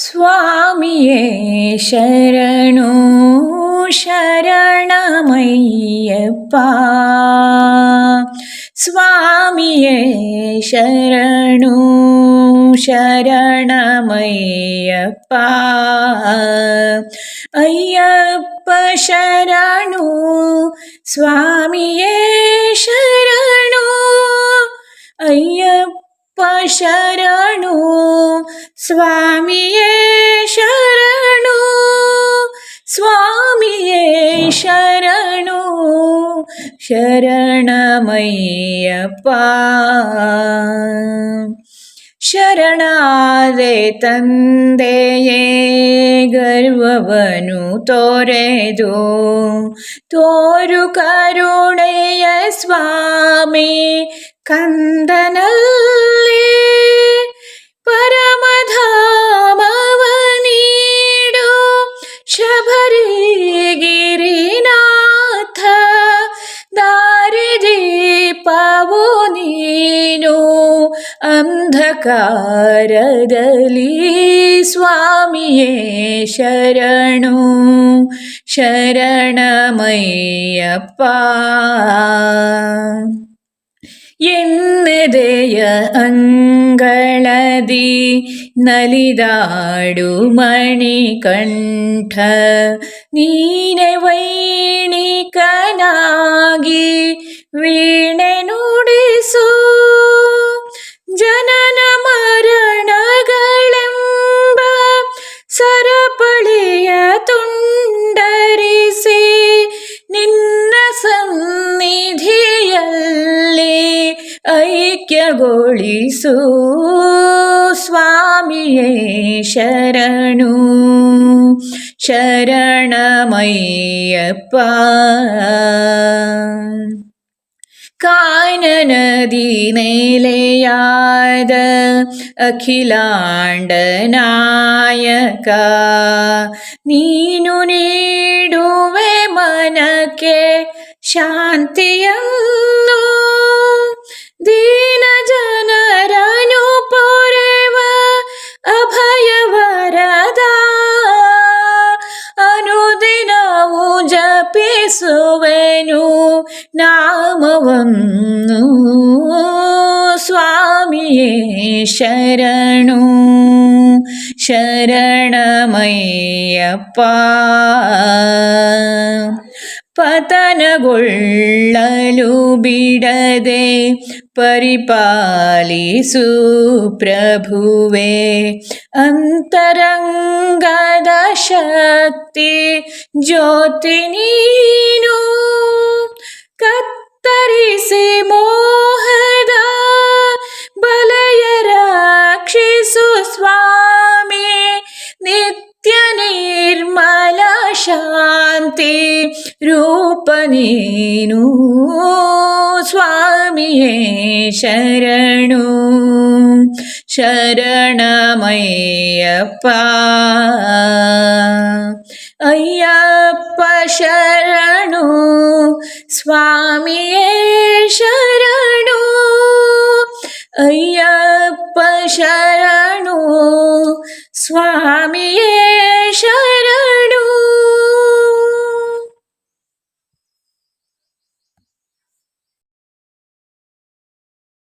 സ്വാമിയേ ശരണു ശരണമയ്യപ്പ. സ്വാമിയേ ശരണു ശരണമയ്യപ്പ. അയ്യപ്പ ശരണു സ്വാമിയേ ശരണു. അയ്യപ്പ ശരണു സ്വാമിയേ ശരണമയ്യപ്പ ಶರಣಾದೆ ತಂದೆಯೇ ಗರ್ವವನು ತೋರೆದು ತೋರು ಕರುಣೆಯ ಸ್ವಾಮಿ ಕಂದನಲ್ಲಿ ಪರಮಧಾಮವನೀಡು ಶಬರಿಗಿರಿನಾಥ അന്ധകാരദലി സ്വാമിയേ ശരണു ശരണമയ്യപ്പ. എന്നതയ അങ്കളതി നലിതാടു മണികണ്ഠ. നീനെ വൈണികനാകി വീണനുടിസൂ ಐಕ್ಯಗೊಳಿಸು ಸ್ವಾಮಿಯೇ ಶರಣು ಶರಣಮಯ್ಯಪ್ಪ ಕಾನನದಿ ನೆಲೆಯಾದ ಅಖಿಲಾಂಡ ನಾಯಕ ನೀನು ನೀಡುವೆ ಮನಕ್ಕೆ ಶಾಂತಿಯನ್ನು ದೀನ ಜನರನು ಪೊರೆವ ಅಭಯವರದ ಅನುದಿನವು ಜಪಿಸುವೆನು ನಾಮವನ್ನು ಸ್ವಾಮಿಯೇ ಶರಣು ಶರಣಮಯ್ಯಪ್ಪ ಪತನಗೊಳ್ಳಲು ಬಿಡದೆ परिपालिसु प्रभुवे अन्तरङ्गदशक्ति ज्योतिनी శాంతి రూపనేను స్వామియే శరణు. శరణమయ్యప్ప. అయ్యప్ప శరణు. స్వామియే శరణు. అయ్యప్ప శరణు. స్వామియే శరణు.